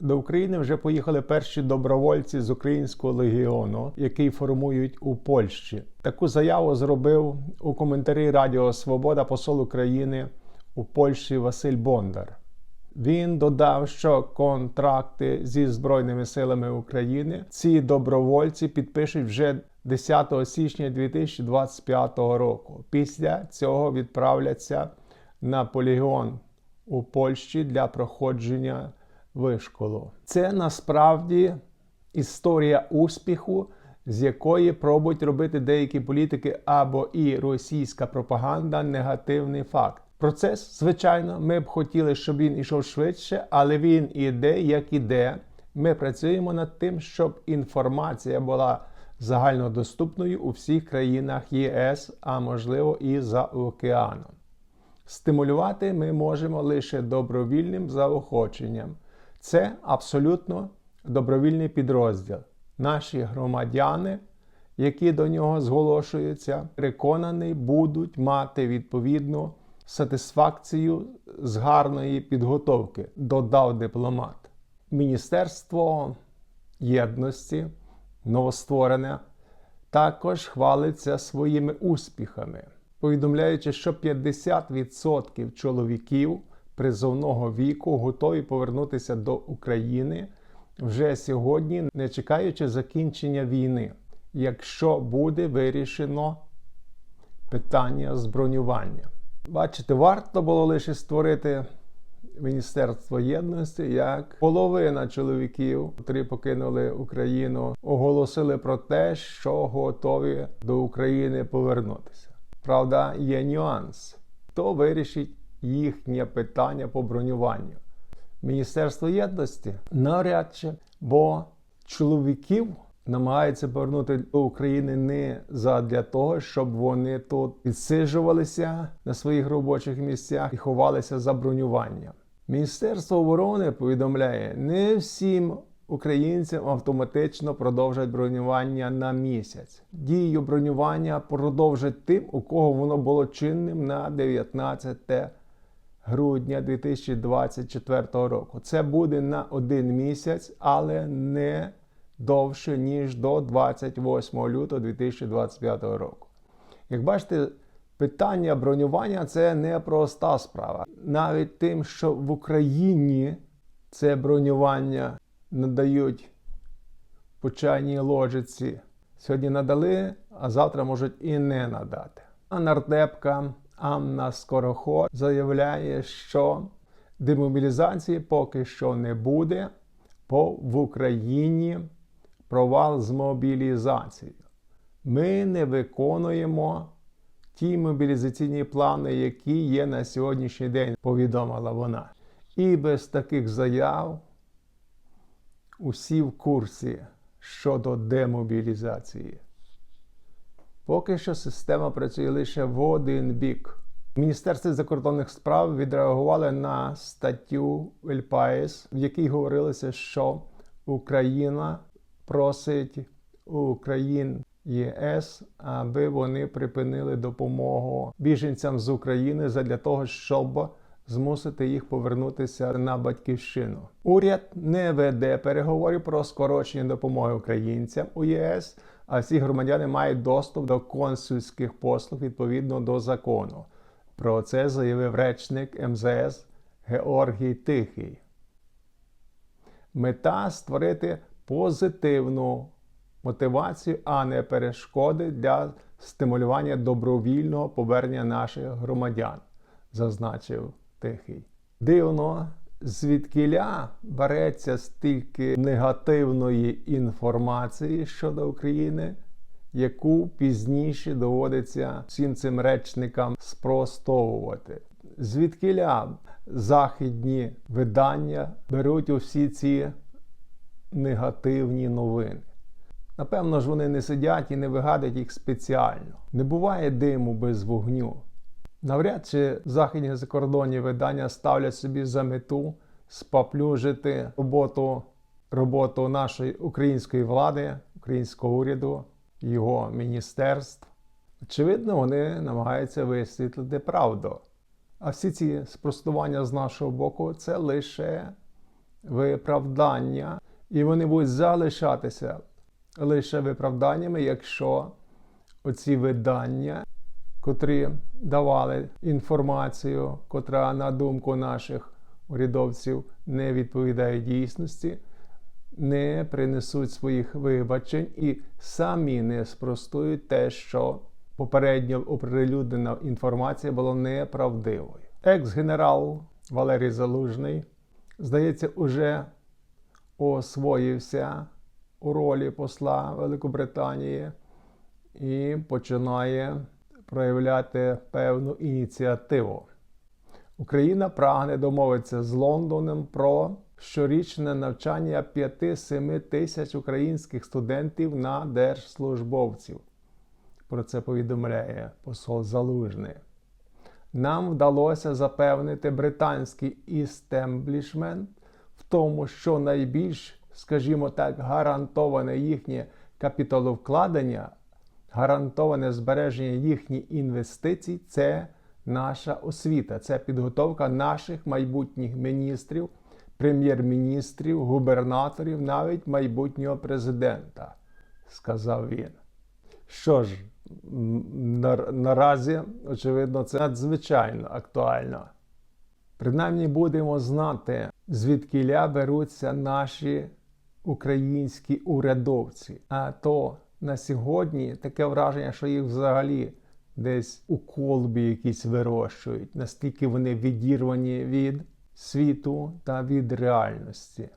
До України вже поїхали перші добровольці з українського легіону, який формують у Польщі. Таку заяву зробив у коментарі Радіо Свобода посол України у Польщі Василь Бондар. Він додав, що контракти зі Збройними силами України ці добровольці підпишуть вже 10 січня 2025 року. Після цього відправляться на полігон у Польщі для проходження вишколу. Це насправді історія успіху, з якої пробують робити деякі політики або і російська пропаганда негативний факт. Процес, звичайно, ми б хотіли, щоб він ішов швидше, але він іде, як іде. Ми працюємо над тим, щоб інформація була загальнодоступною у всіх країнах ЄС, а можливо і за океаном. Стимулювати ми можемо лише добровільним заохоченням. Це абсолютно добровільний підрозділ. Наші громадяни, які до нього зголошуються, переконані, будуть мати відповідну сатисфакцію з гарної підготовки, додав дипломат. Міністерство єдності, новостворене, також хвалиться своїми успіхами, повідомляючи, що 50% чоловіків призовного віку готові повернутися до України вже сьогодні, не чекаючи закінчення війни, якщо буде вирішено питання з. Бачите, варто було лише створити Міністерство єдності, як половина чоловіків, які покинули Україну, оголосили про те, що готові до України повернутися. Правда, є нюанс. Хто вирішить їхнє питання по бронюванню? Міністерство єдності навряд чи, бо чоловіків намагається повернути до України не задля того, щоб вони тут підсиджувалися на своїх робочих місцях і ховалися за бронюванням. Міністерство оборони повідомляє, не всім українцям автоматично продовжать бронювання на місяць. Дію бронювання продовжать тим, у кого воно було чинним на 19 грудня 2024 року. Це буде на один місяць, але не довше, ніж до 28 лютого 2025 року. Як бачите, питання бронювання це не проста справа. Навіть тим, що в Україні це бронювання надають по чайній ложиці. Сьогодні надали, а завтра можуть і не надати. А нардепка Анна Скороход заявляє, що демобілізації поки що не буде, бо в Україні провал з мобілізацією. Ми не виконуємо ті мобілізаційні плани, які є на сьогоднішній день, повідомила вона. І без таких заяв усі в курсі щодо демобілізації. Поки що система працює лише в один бік. Міністерство закордонних справ відреагували на статтю Ельпаєс, в якій говорилося, що Україна просить Україн ЄС, аби вони припинили допомогу біженцям з України для того, щоб змусити їх повернутися на батьківщину. Уряд не веде переговорів про скорочення допомоги українцям у ЄС, а всі громадяни мають доступ до консульських послуг відповідно до закону. Про це заявив речник МЗС Георгій Тихий. Мета створити позитивну мотивацію, а не перешкоди для стимулювання добровільного повернення наших громадян, зазначив Тихий. Дивно, звідкиля береться стільки негативної інформації щодо України, яку пізніше доводиться всім цим речникам спростовувати. Звідкиля західні видання беруть усі ці негативні новини. Напевно ж, вони не сидять і не вигадують їх спеціально. Не буває диму без вогню. Навряд чи західні закордонні видання ставлять собі за мету споплюжити роботу, роботу нашої української влади, українського уряду, його міністерств. Очевидно, вони намагаються висвітлити правду. А всі ці спростування з нашого боку це лише виправдання, і вони будуть залишатися лише виправданнями, якщо оці видання, котрі давали інформацію, котра, на думку наших урядовців, не відповідає дійсності, не принесуть своїх вибачень і самі не спростують те, що попередньо оприлюднена інформація була неправдивою. Екс-генерал Валерій Залужний, здається, уже освоївся у ролі посла Великобританії і починає проявляти певну ініціативу. Україна прагне домовитися з Лондоном про щорічне навчання 5-7 тисяч українських студентів на держслужбовців. Про це повідомляє посол Залужний. Нам вдалося запевнити британський істемблішмент в тому, що найбільш, скажімо так, гарантоване їхнє капіталовкладення, гарантоване збереження їхніх інвестицій це наша освіта, це підготовка наших майбутніх міністрів, прем'єр-міністрів, губернаторів, навіть майбутнього президента, сказав він. Що ж, на- наразі, очевидно, це надзвичайно актуально. Принаймні будемо знати, звідкіля беруться наші українські урядовці. А то на сьогодні таке враження, що їх взагалі десь у колбі якісь вирощують, наскільки вони відірвані від світу та від реальності.